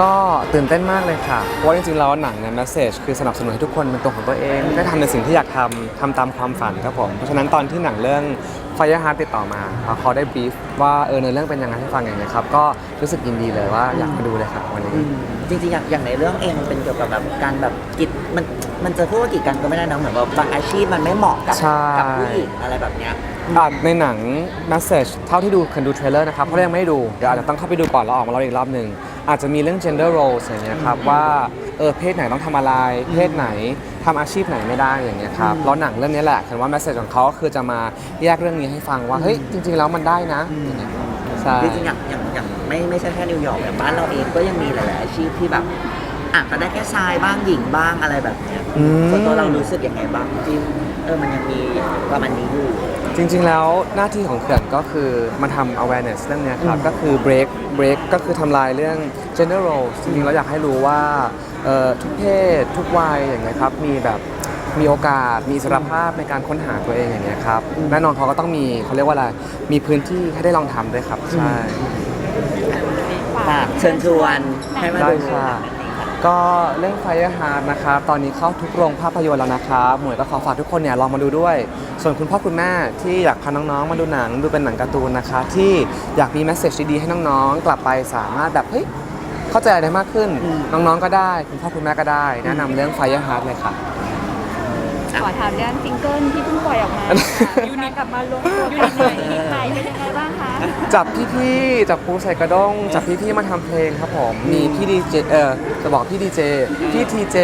ก็ตื่นเต้นมากเลยค่ะ เพราะว่าจริงๆแล้วหนังเนี่ยแมสเซจคือสนับสนุนให้ทุกคนเป็นตัวของตัวเอง ได้ทำในสิ่งที่อยากทำ ทำตามความฝันครับผม เพราะฉะนั้นตอนที่หนังเรื่อง Fire Heart ติดต่อมาพอเขาได้บีฟว่าเออในอเรื่องเป็นยังไงให้ฟังอย่างเงี้ยครับ ก็รู้สึกยินดีเลยว่าอยากมาดูเลยครับวันนี้อืมจริงๆอย่างอย่างในเรื่องเองมันเป็นเกี่ยวกับแบบการแบบกิจมันมันจะพูดว่ากีดกันก็ไม่ได้นะเหมือนแบบบางอาชีพมันไม่เหมาะกับใช่ กัผู้หญิงอะไรแบบเนี้ย อะในหนัง message เท่าที่ดูคันดูเทรลเลอร์นะครับเพราะเรายังไม่ได้ดู เดี๋ยวอาจจะต้องเข้าไปดูก่อนแล้วออกมาเล่าอีกรอบหนึ่งอาจจะมีเรื่อง gender roles อย่างเงี้ยครับว่าเออเพศไหนต้องทำอะไร เพศไหนทำอาชีพไหนไม่ได้อย่างเงี้ยครับแล้วหนังเรื่องนี้แหละคันว่า message ของเขาก็คือจะมาแยกเรื่องนี้ให้ฟังว่าเฮ้ยจริง ๆ แล้วมันได้นะอย่างเงี้ยใช่ จริงๆอย่างอย่างอย่างไม่ไม่ใช่แค่นิวยอร์กอย่างบ้านเราเองก็ยังมีหลาย ๆ อาชีพที่แบบอะก็ได้แค่ชายบ้างหญิงบ้างอะไรแบบเนี้ยอืม ส่วนตัวเรารู้สึกยังไงบ้างที่เออมันยังมีประมาณนี้อยู่ จริงๆ แล้วหน้าที่ของเขื่อนก็คือมาทำ awareness เรื่องเนี้ยครับ ก็คือ break break ก็คือทำลายเรื่อง gender role จริงๆ เราอยากให้รู้ว่าเอ่อทุกเพศ ทุกวัยอย่างเงี้ยครับ มีแบบมีโอกาสมีอิสรภาพในการค้นหาตัวเองอย่างเงี้ยครับแน่นอนเขาก็ต้องมีเขาเรียกว่าอะไร มีพื้นที่ให้ได้ลองทำด้วยครับ ใช่ ฝากเชิญชวนให้มาได้ดู ค่ะ ก็เรื่อง Fire Heart นะครับ ตอนนี้เข้าทุกโรงภาพยนตร์แล้วนะครับหมวยก็ขอฝากทุกคนเนี่ยลองมาดูด้วย ส่วนคุณพ่อคุณแม่ที่อยากพาน้องๆ มาดูหนังดูเป็นหนังการ์ตูนนะคะ ที่อยากมีแมสเซจดีๆให้น้องๆ กลับไปสามารถแบบเฮ้ยเข้าใจอะไรมากขึ้น น้องๆ ก็ได้ คุณพ่อคุณแม่ก็ได้ แนะนำเรื่อง Fire Heart เลยค่ะ ขอถามเรื่องซิงเกิลที่เพิ่งปล่อยออกมาค่ะยูนิตกลับมารวมตัวกันหน่อยมีใครเป็นยังไงบ้างคะจับพี่ๆจับปูใส่กระด้งจับพี่ๆมาทำเพลงครับผมมีพี่ดีเจเออจะบอกพี่ดีเจพี่ทีเจ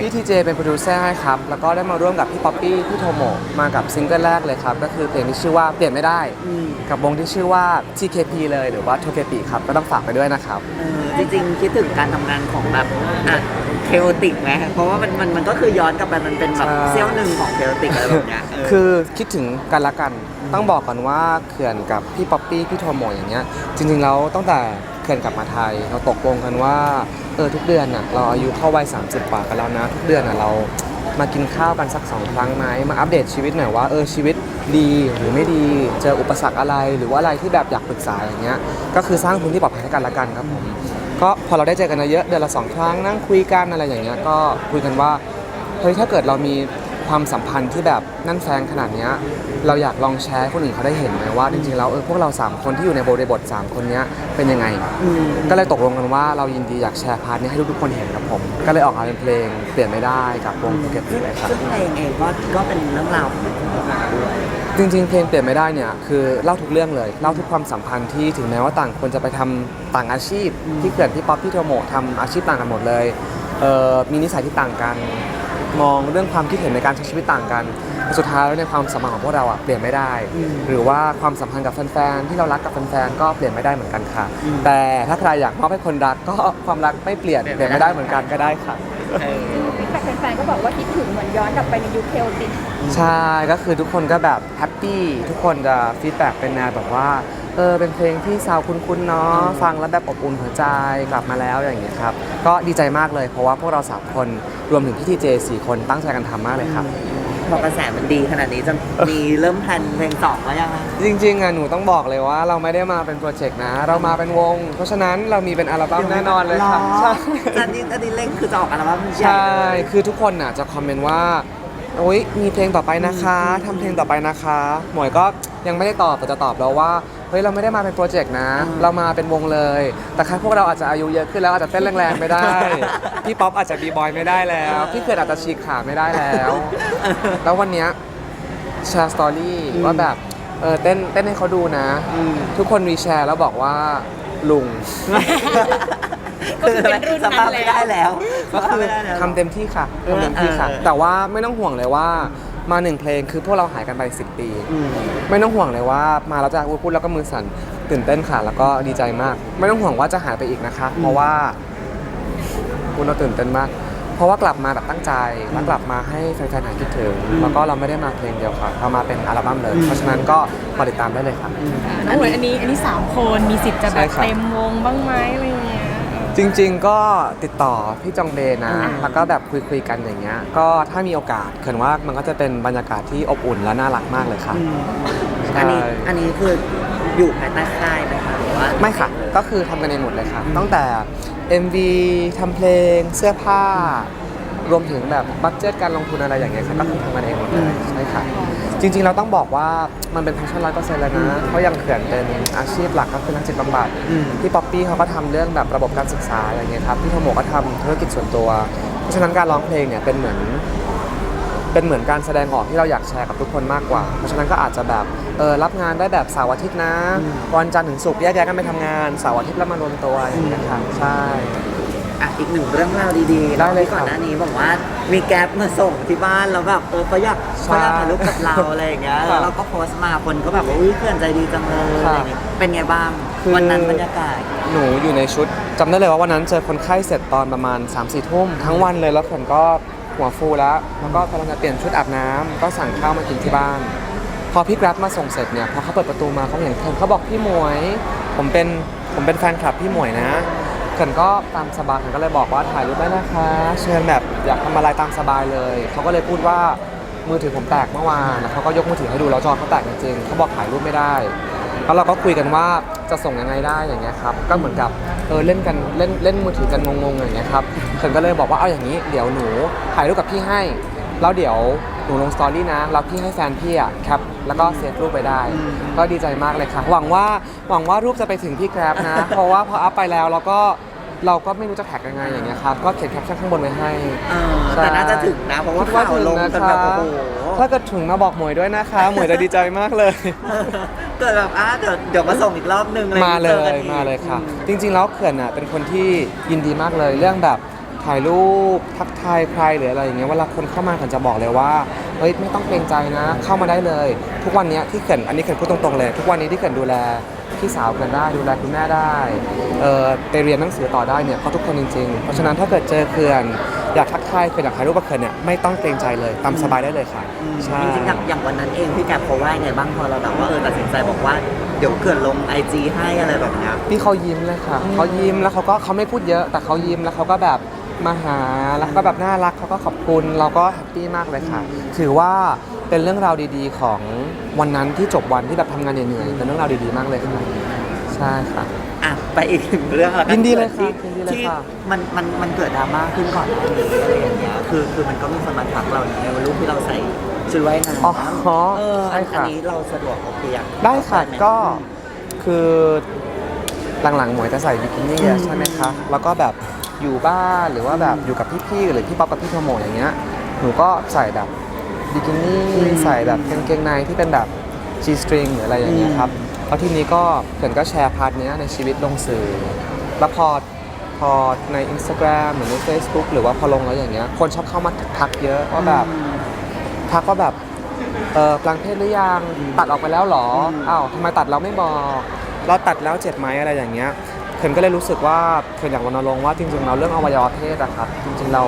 พี่ทีเจเป็นโปรดิวเซอร์ให้ครับแล้วก็ได้มาร่วมกับพี่ป๊อปปี้พี่โทโมะมากับซิงเกิลแรกเลยครับก็คือเพลงที่ชื่อว่าเปลี่ยนไม่ได้ กับวงที่ชื่อว่า TKP เลยหรือว่า 2KP ครับก็ต้องฝากไปด้วยนะครับเออจริงๆคิดถึงการทำงานของแบบอะ เคโอติกไหมเพราะว่ามันมันมันก็คือย้อนกลับไปมันเป็นแบบใช่เซี่ยวหนึ่งของเคโอติกอะไรแบบเนี้ยเคือคิดถึงกันละกันต้องบอกก่อนว่าเขื่อนกับพี่ป๊อปปี้พี่โทโมะอย่างเงี้ยจริงๆแล้วตั้งแต่เขื่อนกลับมาไทย เราตกลงกันว่าเออทุกเดือนน่ะเราอายุเข้าวัย30กว่ากันแล้วนะทุกเดือนน่ะเรามากินข้าวกันสักสองครั้งไหมมาอัปเดตชีวิตหน่อยว่าเออชีวิตดีหรือไม่ดีเจออุปสรรคอะไรหรือว่าอะไรที่แบบอยากปรึกษาอย่างเงี้ยก็คือสร้างพื้นที่ปลอดภัยให้กันละกันครับผม ก็พอเราได้เจอกันเยอะเดือนละสองครั้งนั่งคุยกันอะไรอย่างเงี้ยก็คุยกันว่าเฮ้ยถ้าเกิดเรามีความสัมพันธ์ที่แบบนั่นแฟนขนาดเนี้ยเราอยากลองแชร์คนอื่นเขาได้เห็นไหมว่าจริงๆแล้วเออพวกเรา 3 คนที่อยู่ในบริบท 3 คนเนี้ยเป็นยังไง ก็เลยตกลงกันว่าเรายินดีอยากแชร์พาร์ทนี้ให้ทุกๆคนเห็นครับผม ก็เลยออกมาเป็นเพลงเปลี่ยนไม่ได้กับวงเก็ตเลยครับซึ่งเพลงเองก็ก็เป็นเรื่องราวของผู้หญิงด้วย จริงๆ เพลงเปลี่ยนไม่ได้เนี่ยคือเล่าทุกเรื่องเลยเล่าทุกความสัมพันธ์ที่ถึงแม้ว่าต่างคนจะไปทำต่างอาชีพที่เกิดพี่ป๊อปพี่โทโมะทำอาชีพต่างกันหมดเลยเอ่อมีนิสัยที่ต่างกัน มองเรื่องความคิดเห็นในการใช้ชีวิตต่างกัน สุดท้ายแล้วในความสัมพันธ์ของพวกเราอะเปลี่ยนไม่ได้ หรือว่าความสัมพันธ์กับแฟนๆที่เรารักกับแฟนๆก็เปลี่ยนไม่ได้เหมือนกันค่ะ แต่ถ้าใครอยากมอบให้คนรักก็ความรักไม่เปลี่ยนเปลี่ยนไม่ได้เหมือนกันก็ได้ค่ะ แต่แฟนๆก็บอกว่าคิดถึงเหมือนย้อนกลับไปในยุคเคโอติกใช่ก็คือทุกคนก็แบบแฮปปี้ทุกคนจะฟีดแบ็กเป็นแนวแบบว่าเออเป็นเพลงที่ซาวคุ้นๆเนาะฟังแล้วแบบอบอุ่นหัวใจกลับมาแล้วอย่างเงี้ยครับก็ดีใจมากเลยเพราะว่าพวกเราสามคนรวมถึงพี่ทีเจสี่คนตั้งใจกันทำมากเลยครับ พอกระแสมันดีขนาดนี้จะมีเริ่มแพลนเพลงสองแล้วยังไงจริงๆอะหนูต้องบอกเลยว่าเราไม่ได้มาเป็นโปรเจกต์นะ เรามาเป็นวง เพราะฉะนั้นเรามีเป็นอัลบั้มแน่นอนเลยครับหรอใช่อันนี้อันนี้เล่งคือจะออกอัลบั้มใหญ่ใช่เลยคือทุกคนน่ะจะคอมเมนต์ว่าโอ๊ยมีเพลงต่อไปนะคะทำเพลงต่อไปนะคะ หมวยก็ยังไม่ได้ตอบแต่จะตอบแล้วว่า เฮ้ยเราไม่ได้มาเป็นโปรเจกต์นะ เรามาเป็นวงเลย แต่แค่พวกเราอาจจะอายุเยอะขึ้นแล้วอาจจะเต้นแรงๆไม่ได้ พี่ป๊อปอาจจะบีบอยไม่ได้แล้ว พี่เกิดอาจจะฉีกขาไม่ได้แล้ว แล้ววันเนี้ยแชร์สตอรี่ว่าแบบเออเต้นเต้นให้เขาดูนะ ทุกคนรีแชร์แล้วบอกว่าลุงคืออะไรสภาพไม่ได้แล้วก็คือสภาพไม่ได้แล้วทำเต็มที่ค่ะทำเต็มที่ค่ะเออแต่ว่าไม่ต้องห่วงเลยว่า มาหนึ่งเพลงคือพวกเราหายกันไปสิปีอืมไม่ต้องห่วงเลยว่ามาแล้วจะพูดแล้วก็มือสั่นตื่นเต้นค่ะ แล้วก็ดีใจมาก ไม่ต้องห่วงว่าจะหายไปอีกนะคะ เพราะว่าคุณเราตื่นเต้นมาก เพราะว่ากลับมาแบบตั้งใจแล้วกลับมาให้แฟนๆหายคิดถึง แล้วก็เราไม่ได้มาเพลงเดียวค่ะเรามาเป็นอัลบั้มเลย เพราะฉะนั้นก็มาติดตามได้เลยค่ะน้องหมวยอันนี้อันนี้สามคนมีสิทธิ์จะแบใช่บครับ เต็มวงบ้างไหมอะไรเงี้ย จริง ๆ ก็ติดต่อพี่จองเบนะอืมแล้วก็แบบคุยๆกันอย่างเงี้ย ก็ถ้ามีโอกาสเขินว่ามันก็จะเป็นบรรยากาศที่อบอุ่นและน่ารักมากเลยค่ะอืมใช่อันนี้อันนี้คืออยู่ภายใต้ค่ายไหมคะหรือว่าว่าไม่ค่ะ ก็คือทำกันเองหมดเลยค่ะ ตั้งแต่ MV ทำเพลงเสื้อผ้า รวมถึงแบบบัตเจ็ตการลงทุนอะไรอย่างเงี้ยค่ะก็คือทำกันเองหมดเลยใช่ค่ะจริง ๆ เราต้องบอกว่ามันเป็นแพชชั่นร้อยเปอร์เซ็นต์เลยนะเพราะอยังเขื่อนเป็นอาชีพหลักก็คือนักจิตบำบัดอืมพี่ป๊อปปี้เขาก็ทำเรื่องแบบระบบการศึกษาอย่างเงี้ยครับพี่โทโมก็ทำธุรกิจส่วนตัว เพราะฉะนั้นการร้องเพลงเนี่ยเป็นเหมือนเป็นเหมือนการแสดงออกที่เราอยากแชร์กับทุกคนมากกว่า เพราะฉะนั้นก็อาจจะแบบเออรับงานได้แบบเสาร์อาทิตย์นะ วันจันทร์ถึงศุกร์แยกย้ายกันไปทำงานเสาร์อาทิตย์แล้วมารวมตัวอย่างเงี้ยค่ะใช่ อะอีกหนึ่งเรื่องราวดีๆได้เลยที่ก่อนครับหน้านี้บอกว่ามีแก๊ปมาส่งที่บ้านแล้วแบบเออเขาอยากใช่เขาอยากถ่ายรูปกับเราอะไรอย่างเงี้ยครับแล้วเราก็โพสต์มาคนก็แบบว่าอุ้ยเพื่อนใจดีจังเลยครับอะไรอย่างเงี้ยเป็นไงบ้างคือวันนั้นบรรยากาศหนูอยู่ในชุดจำได้เลยว่าวันนั้นเจอคนไข้เสร็จตอนประมาณ3ามสี่ทุ่มทั้งวันเลยแล้วเขื่อนก็หัวฟูแล้วแล้วก็กำลังจะเปลี่ยนชุดอาบน้ำก็สั่งข้าวมากินที่บ้าน พอพี่แกร็บมาส่งเสร็จเนี่ยพอเขาเปิดประตูมาเขาเห็นเขื่อนเขาบอกพี่หมวย ผมเป็นผมเป็นแฟนคลับพี่หมวยนะ เขื่อนก็ตามสบายเขื่อนก็เลยบอกว่าถ่ายรูปได้นะคะ เชิญแบบอยากทำอะไรตามสบายเลย เขาก็เลยพูดว่ามือถือผมแตกเมื่อวานแล้วเขาก็ยกมือถือให้ดูแล้วจอเขาแตกจริงๆเขาบอกถ่ายรูปไม่ได้แล้วเราก็คุยกันว่าจะส่งยังไงได้อย่างเงี้ยครับก็เหมือนกับเออเล่นกันเล่นเล่นมือถือกันงงๆอย่างเงี้ยครับเขินก็เลยบอกว่าเอาอย่างนี้เดี๋ยวหนูถ่ายรูปกับพี่ให้แล้วเดี๋ยวหนูลงสตอรี่นะแล้วพี่ให้แฟนพี่อะแคปแล้วก็เซฟรูปไปได้ ก็ดีใจมากเลยค่ะ หวังว่าหวังว่ารูปจะไปถึงพี่แกร็บนะ เพราะว่าพออัพไปแล้วเราก็ เราก็ไม่รู้จะแท็กยังไงอย่างเงี้ยครับก็เขียนแคปชั่นข้างบนไว้ให้เออใช่แต่น่าจะถึงนะเพราะว่าคิดว่าข่าวถึงลงนะกันคะแบบโอ้โหถ้าเกิดถึงมาบอกหมวยด้วยนะคะ หมวยจะดีใจมากเลย เกิดแบบอะเดี๋ยวเดี๋ยวมาส่งอีกรอบนึงอะไรมาเลจอกันยอีกมาเลยค่ะ อืม จริง ๆ แล้วเขื่อนอะเป็นคนที่ยินดีมากเลย เรื่องแบบถ่ายรูปทักทายใครหรืออะไรอย่างเงี้ยเวลาคนเข้ามาเขื่อนจะบอกเลยว่าเฮ้ยไม่ต้องเกรงใจนะ เข้ามาได้เลย ทุกวันเนี้ยที่เขื่อนอันนี้เขื่อนพูดตรงๆเลย ทุกวันนี้ที่เขื่อนดูแล พี่สาวเขื่อนได้ ดูแลคุณแม่ได้เออไปเรียนหนังสือต่อได้เนี่ยเพราะทุกคนจริงๆ เพราะฉะนั้นถ้าเกิดเจอเขื่อนอยากทักทายเขื่อนอยากถ่ายรูปกับเขื่อนเนี่ยไม่ต้องเกรงใจเลยตามสบายได้เลยค่ะใช่จริงๆอย่างอย่างวันนั้นเองพี่แกบเขาว่าไงบ้างพอเราแบบว่าเออตัดสินใจบอกว่าเดี๋ยวเกิดลงไอจีให้อะไรแบบเนี้ยพี่เขายิ้มเลยค่ะเขายิ้มแล้วเขาก็เขาไม่พูดเยอะแต่เขายิ้มแล้วเขาก็แบบ มาหาแล้วก็แบบน่ารักเขาก็ขอบคุณเราก็แฮปปี้มากเลยค่ะ ถือว่าเป็นเรื่องราวดีๆ ของวันนั้นที่จบวันที่แบบทำงานเหนื่อยๆเป็นเรื่องราวดีๆมากเลยค่ะใช่ค่ะ อะไปอีกหนึ่งเรื่องแล้วกัยินดีเลยค่ะที่ยินดีเลยที่ค่ะ มันมันมันเกิดดราม่าขึ้นก่อนหน้านี้อะไรอย่างเงี้ยคือคือมันก็มีคนมาทักเราในวันรูปที่เราใส่ชุดว่ายน้ำอ๋อเอออัใช่นค่ะ นี้เราสะดวกโอเคยังได้ค่ะหม ก็คือหลังๆหมวยจะใส่บิกินี่อะอืมใช่ไหมคะแล้วก็แบบ อยู่บ้านหรือว่าแบบอยู่กับพี่ๆหรือพี่ป๊อปกับพี่โทโมอย่างเงี้ยหนูก็ใส่แบบบิกินี่ใส่แบบกางเกงในที่เป็นแบบ G string หรืออะไรอย่างเงี้ยครับแล้วทีนี้ก็เขื่อนก็แชร์พาร์ทเนี้ยในชีวิตลงสื่อแล้วพอพอใน Instagram หรือใน Facebook หรือว่าพอลงแล้วอย่างเงี้ยคนชอบเข้ามาทักเยอะว่าแบบทักว่าแบบเออปลางเพศหรือยังตัดออกไปแล้วเหรออ้าวทำไมตัดเราไม่บอกเราตัดแล้วเจ็บไหมอะไรอย่างเงี้ย เขื่อนก็เลยรู้สึกว่าเขื่อนอยากรณรงค์ว่าจริงๆเราเรื่องอวัยวะเพศอะครับจริงๆเรา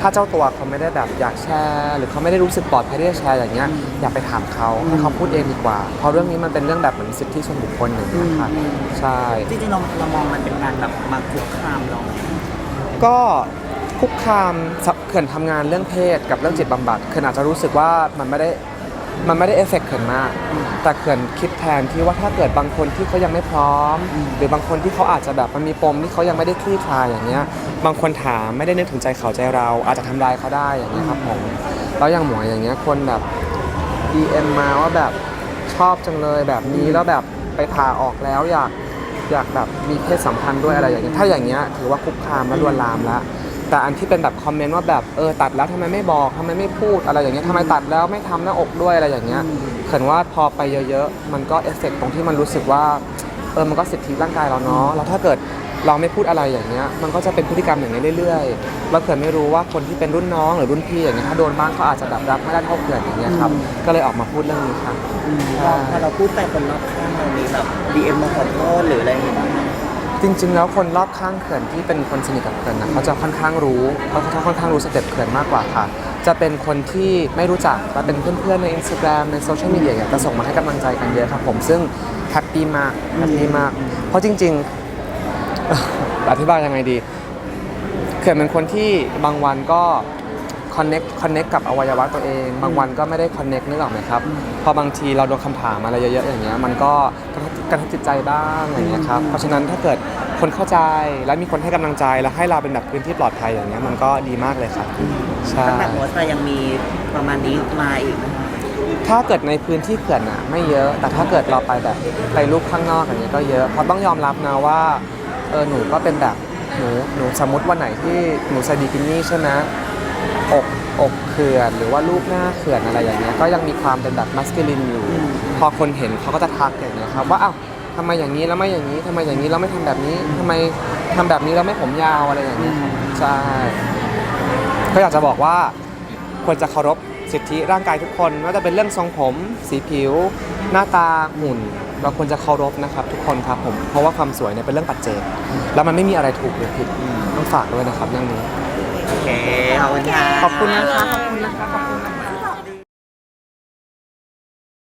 ถ้าเจ้าตัวเขาไม่ได้แบบอยากแชร์ หรือเขาไม่ได้รู้สึกปลอดภัยที่จะแชร์อย่างเงี้ยอย่าไปถามเขาให้เขาพูดเองดีกว่า เพราะเรื่องนี้มันเป็นเรื่องแบบเหมือนสิทธิส่วนบุคคลอย่างเงี้ยค่ะใช่จริงๆเราเรามองมันเป็นการแบบมาคุกคามเราไหมก็คุกคามสับเขื่อนทำงานเรื่องเพศกับเรื่องจิตบำบัดเขื่อนอาจจะรู้สึกว่ามันไม่ได้ มันไม่ได้เอฟเฟกต์เขื่อนมาก แต่เขื่อนคิดแทนที่ว่าถ้าเกิดบางคนที่เขายังไม่พร้อม หรือบางคนที่เขาอาจจะแบบมันมีปมที่เขายังไม่ได้คลี่คลายอย่างเงี้ย บางคนถามไม่ได้นึกถึงใจเขาใจเรา อาจจะทำลายเขาได้อย่างเงี้ยครับผมแล้วอย่างหมวยอย่างเงี้ยคนแบบ DM มาว่าแบบชอบจังเลยแบบนี้แล้วแบบไปผ่าออกแล้วอยากอยากแบบมีเพศสัมพันธ์ด้วยอะไรอย่างเงี้ยถ้าอย่างเงี้ยถือว่าคุกคามและลวนลามแล้ว แต่อันที่เป็นแบบคอมเมนต์ว่าแบบเออตัดแล้วทำไมไม่บอกทำไมไม่พูดอะไรอย่างเงี้ยทำไมตัดแล้วไม่ทำหน้าอกด้วยอะไรอย่างเงี้ยเขินว่าพอไปเยอะๆ มันก็เอฟเฟกต์ตรงที่มันรู้สึกว่าเออมันก็สิทธิร่างกายเราเนาะแล้วถ้าเกิดเราไม่พูดอะไรอย่างเงี้ย มันก็จะเป็นพฤติกรรมอย่างนี้ยเรื่อยๆแล้วเขินไม่รู้ว่าคนที่เป็นรุ่นน้องหรือรุ่นพี่อย่างเงี้ยถ้าโดนบ้างเขาอาจจะแบบรับไม่ได้เท่าเขินอย่างเงี้ยครับก็เลยออกมาพูดเรื่องนี้ค่ะพอพอเราพูดไปคนรอบข้างเรามีแบบดีเอ็มมาขอโทษหรืออะไรอย่างเงี้ย จริงๆ แล้วคนรอบข้างเขื่อนที่เป็นคนสนิทกับเขื่อนนะเขาจะค่อนข้างรู้เขาจะค่อนข้างรู้สเต็ปเขื่อนมากกว่าค่ะ จะเป็นคนที่ไม่รู้จักและเป็นเพื่อนๆใน Instagram ในโซเชียลมีเดียจะส่งมาให้กำลังใจกันเยอะครับผมซึ่งแฮปปี้มากแฮปปี้มาก เพราะจริงๆ อธิบายยังไงดี เขื่อนเป็นคนที่บางวันก็ อนเน็กคอนเน็กกับอวัยวะตัวเอง บางวันก็ไม่ได้คอนเน็กนึกออกไหมครับ พอบางทีเราโดนคำถามอะไรเยอะๆอย่างเงี้ยมันก็กระทบกระทบจิตใจบ้างอย่างเงี้ยครับเพราะฉะนั้นถ้าเกิดคนเข้าใจและมีคนให้กำลังใจและให้เราเป็นแบบพื้นที่ปลอดภัยอย่างเงี้ยมันก็ดีมากเลยครับใช่ตั้งแต่โพสต์ไปยังมีประมาณนี้มาอีกไหมคะถ้าเกิดในพื้นที่เขื่อนอะไม่เยอะ แต่ถ้าเกิดเราไปแบบไปลูกข้างนอกอย่างเงี้ยก็เยอะเพราะต้องยอมรับนะว่าเออหนูก็เป็นแบบหนูหนูสมมติวันไหนที่หนูใส่บิกินี่ใช่ไหม อกอกเขื่อนหรือว่ารูปหน้าเขื่อนอะไรอย่างเงี้ยก็ยังมีความเป็นแบบมัสคูลินอยู่ พอคนเห็นเขาก็จะทักอย่างเงี้ยครับว่าอ้าวทำไมอย่างนี้แล้วไม่อย่างนี้ทำไมอย่างนี้เราไม่ทำแบบนี้ทำไมทำแบบนี้เราไม่ผมยาวอะไรอย่างเงี้ยครับใช่ก็อยากจะบอกว่าควรจะเคารพสิทธิร่างกายทุกคนไม่ว่าจะเป็นเรื่องทรงผม สีผิว หน้าตาหุ่น เราควรจะเคารพนะครับ ทุกคนครับผมเพราะว่าความสวยเนี่ยเป็นเรื่องปัจเจกแล้วมันไม่มีอะไรถูกหรือผิดต้องฝากด้วยนะครับเรื่องนี้ โอเคขอบคุณค่ะ ขอบคุณนะคะ ขอบคุณนะคะขอบคุณ